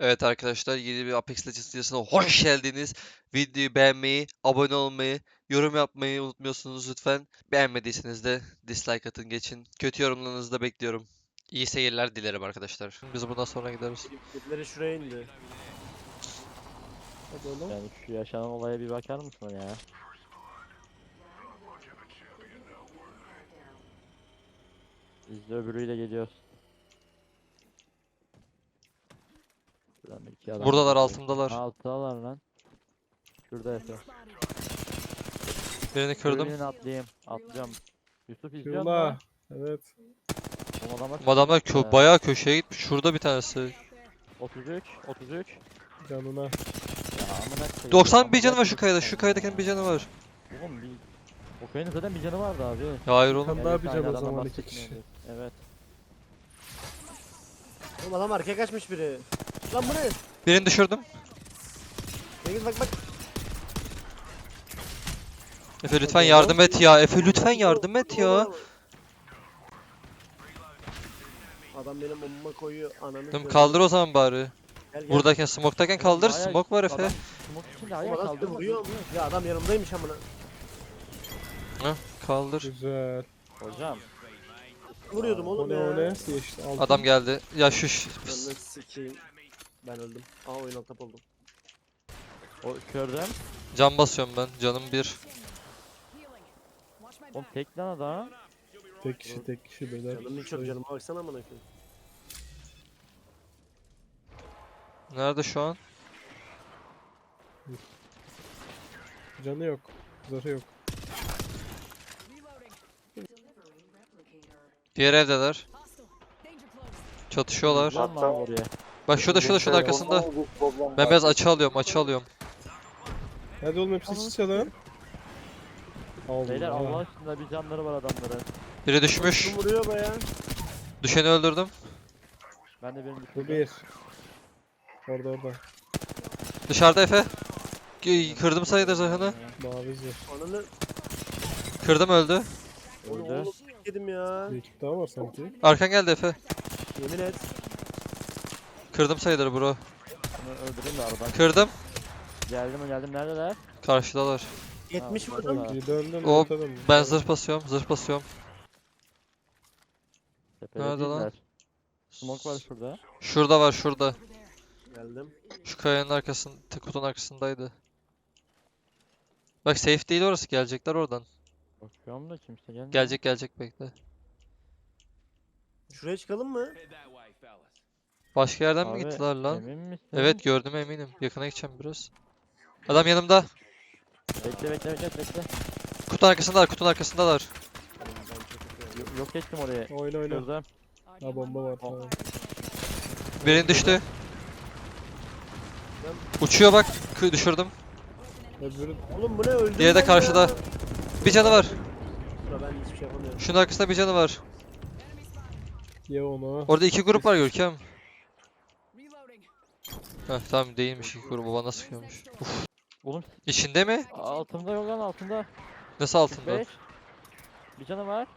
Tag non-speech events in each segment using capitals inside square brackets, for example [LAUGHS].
Evet arkadaşlar yeni bir Apex Legends videosuna hoş geldiniz. Videoyu beğenmeyi, abone olmayı, yorum yapmayı unutmuyorsunuz lütfen. Beğenmediyseniz de dislike atın geçin. Kötü yorumlarınızı da bekliyorum. İyi seyirler dilerim arkadaşlar. Biz bundan sonra gideriz. Birileri şuraya indi. Hadi oğlum. Yani şu yaşanan olaya bir bakar mısın ya? Biz de öbürüyle geliyoruz. Bir iki adam Buradalar, altımdalar. Alttalar lan. Şurada yatıyor. Birini kırdım. Birinin atlayayım. Atlayacağım. Yusuf izliyor Yola. mu? Evet. Bu adamlar kö Ee, bayağı köşeye gitmiş. Şurada bir tanesi. 33, 33. Canına. Ya amına koyayım, 90 bir canı var şu kayada. Şu ya. kaydakinin bir canı var. Oğlum bir... O kayanın zaten bir canı vardı abi. Ya hayır oğlum. Evet, bir aynı can o zaman iki bahsetmiyoruz. Evet. Oğlum adam arkaya kaçmış biri. Lan bu ne? Birini düşürdüm. Cengiz bak bak. Efe lütfen yardım et ya. Efe lütfen yardım et ya. Adam benim omuma koyuyor ananı. Tamam kaldır o zaman bari. Gel, gel. Buradayken smoke'tayken kaldır. Bayağı- Smoke var Efe. Adam smoke içinde ayağa adam kaldı. vuruyor. Ya adam yanımdaymış amına. Heh, kaldır. Güzel. Hocam. Vuruyordum O oğlum ne ya. o ne? Geçti. Altın. Adam geldi. Ya şu ş- Canını sikeyim. Ben öldüm. Aa oyun tap oldum. O kördüm. Can basıyorum ben. Canım bir. Oğlum tek lan adam. Tek kişi tek kişi beyler. Canım hiç yok canıma baksana amına koyayım. Nerede şu an? Canı yok. Zırhı yok. Diğer evdeler. Çatışıyorlar. Lan lan oraya. Bak şurada şurada şurada arkasında. Ben biraz açı alıyorum açı alıyorum. Hadi oğlum hepsi siz çalın. Beyler Allah aşkına bir canları var adamların. Biri düşmüş. Kim vuruyor be ya? Düşeni öldürdüm. Ben de birini Bu düşürdüm. bir. Orada orada. Dışarıda Efe. K- Kırdım sayıda zırhını. Mavi zırh. Ananı. Kırdım öldü. Öldü. oğlum yedim ya. Bir ekip daha var sanki. Arkan geldi Efe. Yemin et. Kırdım sayıları bro. Öldüreyim de aradan. Kırdım. Geldim geldim neredeler? Karşıdalar. 70 Ha, vurdum. döndüm. O- atalım. Ben zırh basıyorum. Zırh basıyorum. Tepede Nerede lan? değiller. Smoke var şurada. Şurada var şurada. Geldim. Şu kayanın arkasında, kutunun arkasındaydı. Bak safe değil orası. Gelecekler oradan. Bakıyorum da kimse gelmiyor. Gelecek gelecek bekle. Şuraya çıkalım mı? Başka yerden mi Abi, gittiler lan? Emin misin? Evet gördüm eminim. Yakına gideceğim biraz. Adam yanımda. Bekle bekle bekle bekle. Kutunun arkasındalar, kutunun arkasındalar. Yo- Yok ettim oraya. Oyna oyna. Şurada. Ha bomba var Oh. tamam. Birini düştü. Uçuyor bak. Düşürdüm. Öbürü Oğlum bu ne öldü? Diğeri de karşıda. Bir canı var. Dur ben hiçbir şey yapamıyorum. Şunun arkasında bir canı var. ye onu. Orada iki grup var Görkem. Heh tamam değilmiş grup. Baba nasıl sıkıyormuş. Uf. Oğlum İçinde mi? altımda yok lan altında. Nasıl altında? 45. Bir canı var.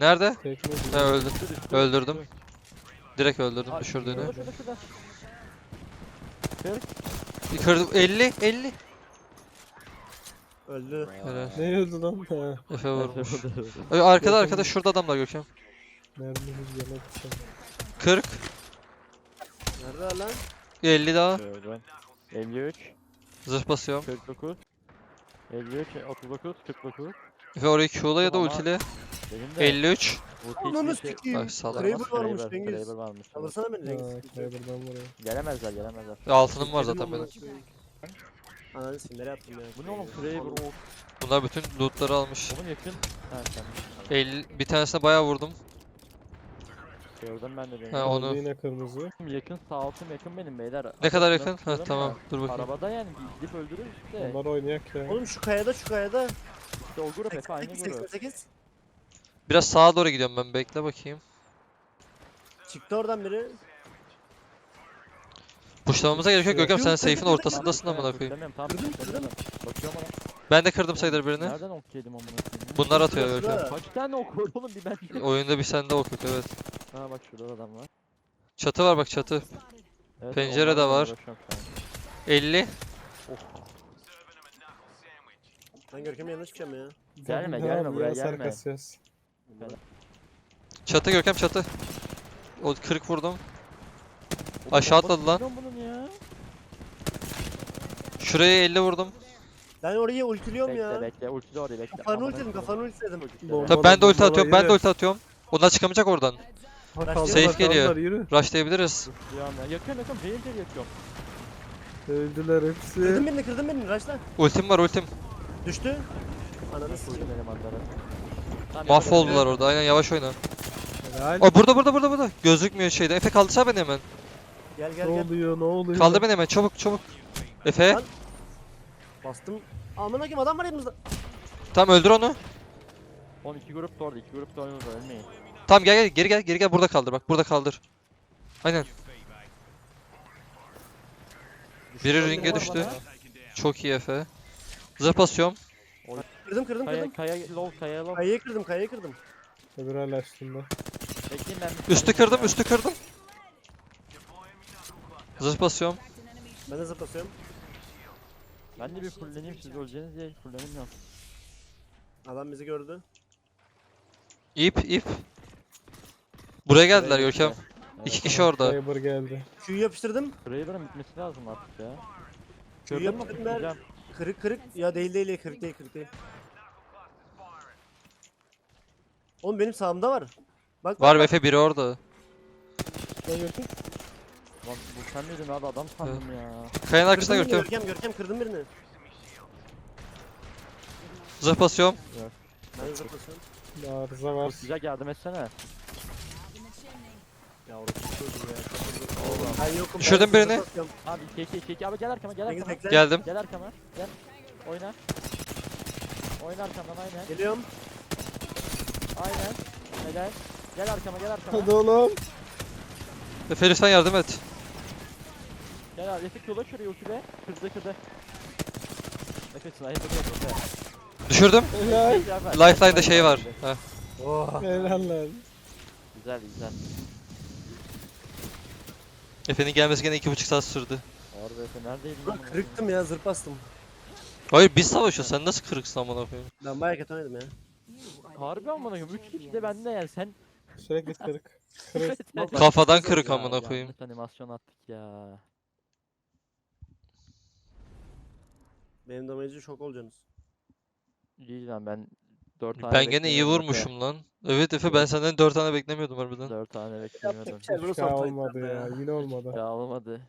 Nerede? Ha öldü. Öldürdüm. Direkt öldürdüm düşürdüğünü. Şurada şurada şurada. Kırdım. 50 50. Öldü. Helal. Ne öldü lan? Ha. Efe vurmuş. Ay, Arkada arkada şurada adamlar Görkem. Mermimiz yana düşen. 40. Nerede lan? 50 daha. Gördüm. 53. Zırh basıyorum. 49. 53. 39. 49. Efe orayı Q'la ya da ultiyle. Benim de 53. ulti Ananı içinde- sikeyim. Bak salak. Kraber varmış Kraber, Cengiz. Kraber varmış. Alırsana beni Cengiz. Kyber'dan vuruyor. Gelemezler gelemezler. Altınım var zaten benim. Ananı nereye attım ya? Bu ne oğlum Kraber o. Bunlar bütün lootları almış. Oğlum yakın. Ha sen. 50 bir tanesine bayağı vurdum. Gördüm ben de beni. Ha, onu- Yine kırmızı. Yakın sağ altım yakın benim beyler. Ne kadar yakın? Ha tamam. ya. Dur bakayım. Arabada yani gidip öldürürüz işte. Onlar oynayak ya. Oğlum şu kayada şu kayada. İşte o grup hep aynı 88 grup. 88. Biraz sağa doğru gidiyorum ben. Bekle bakayım. Çıktı oradan biri. Pushlamamıza gerek yok. Görkem sen safe'in ortasındasın amına koyayım. Bakıyorum ona. Ben de kırdım sayıları birini. Nereden ok yedim amına koyayım? Bunlar atıyor Görkem. Kaç tane ok var oğlum bir ben. Oyunda bir sende ok yok evet. Ha bak şurada adam var. Çatı var bak çatı. Evet, Pencere de var. uğraşıyorum şu an. 50. Ben Görkem'in yanına çıkacağım ya. Gelme, gelme, ya, buraya gelme. Çatı Görkem çatı. O 40 vurdum. Aşağı atladı lan. milyon bunun ya. Şuraya 50 vurdum. Ben orayı ultiliyorum Bekle ya. bekle ulti de oraya bekle. Kafanı Amına ultiledim, koyayım. kafanı ultiledim. Tabii ben de ulti atıyorum. Ben de ulti atıyorum. Onlar çıkamayacak oradan. Ha, Safe kaldılar, geliyor. kaldılar, Yürü. Rushlayabiliriz. Ya. Yakıyorum yakıyorum. Zehir zehir yakıyorum. Öldüler hepsi. Kırdın birini, kırdın birini. Raşla. Ultim var ultim. Düştü. Ananı sikeyim. ulti elemanları. Tamam, Mahvoldular orada. Aynen yavaş oyna. Helal. Aa burada burada burada burada. Gözükmüyor şeyde. Efe kaldırsana beni hemen. Gel gel Ne gel. oluyor ne oluyor? Kaldır beni hemen çabuk çabuk. Efe. Lan. Bastım. Amına koyayım adam var yanımızda. Tamam öldür onu. Oğlum iki grup da orada. iki grup da orada. Ölmeyin. Tamam gel gel geri gel geri gel burada kaldır bak burada kaldır. Aynen. Biri ringe düştü. Çok iyi Efe. Zırh basıyorum. Kırdım kırdım Kaya, kırdım. kaya low kaya low. Kayayı kırdım kayayı kırdım. Öbür hala üstünde. Bekleyin ben bir Üstü kırdım üstü kırdım. Zırh basıyorum. Ben de zıplasıyorum. Ben de bir fulleneyim siz öleceğiniz diye fullenemiyorum. Adam bizi gördü. İp ip. Buraya geldiler Görkem. İki kişi orada. Cyber geldi. Q'yu yapıştırdım. Kraber'ın bitmesi lazım artık ya. Q'yu Gördün mü? yapıştırdım ben. Kırık kırık. Ya değil değil kırık değil kırık değil. Oğlum benim sağımda var. Bak Var bak, Efe biri orada. Ne gördün? Lan bu sen miydin abi adam sandım ya. Kayanın Kırdım birini, Görkem. Görkem Görkem kırdım birini. Zırh basıyorum. Ben zıplasıyorum. Arıza var. Güzel yardım etsene. Ya orası çocuğu ya. Oğlum. Ben yokum. Düşürdüm ben birini. Abi 2 2 2 2 abi gel arkama gel Cengiz arkama. bekle. Geldim. Gel arkama. Gel. Oyna. Oyna arkamdan aynen. Geliyorum. Aynen. Helal. Gel arkama gel arkama. Hadi oğlum. Efe lütfen yardım et. Gel abi Refik yola şuraya ultide. Kırdı kırdı. Efe sniper yok Efe. Düşürdüm. Helal. Lifeline'da şey var. Heh. Oh. Helal lan. Güzel güzel. Efe'nin gelmesi gene iki buçuk saat sürdü. Harbi Efe neredeydin? Oğlum kırıktım ya zırh bastım. Hayır biz savaşıyoruz. Sen nasıl kırıksın amına koyayım? Ben bayağı kötü oynadım ya. Harbi amına koyayım 3 kişi de bende yani sen Sürekli kırık. [LAUGHS] Kırık. Kafadan kırık Ya, amına koyayım. Yanlış animasyon attık ya. Benim damage'e şok olacaksınız. İyi lan ben 4 tane Ben gene iyi beklemiyordum vurmuşum lan. Evet Efe ben senden 4 tane beklemiyordum Efe. harbiden. 4 tane beklemiyordum. bir şey. Bunu Ya sortaydı olmadı ya. ya. Yine olmadı. Ya olmadı.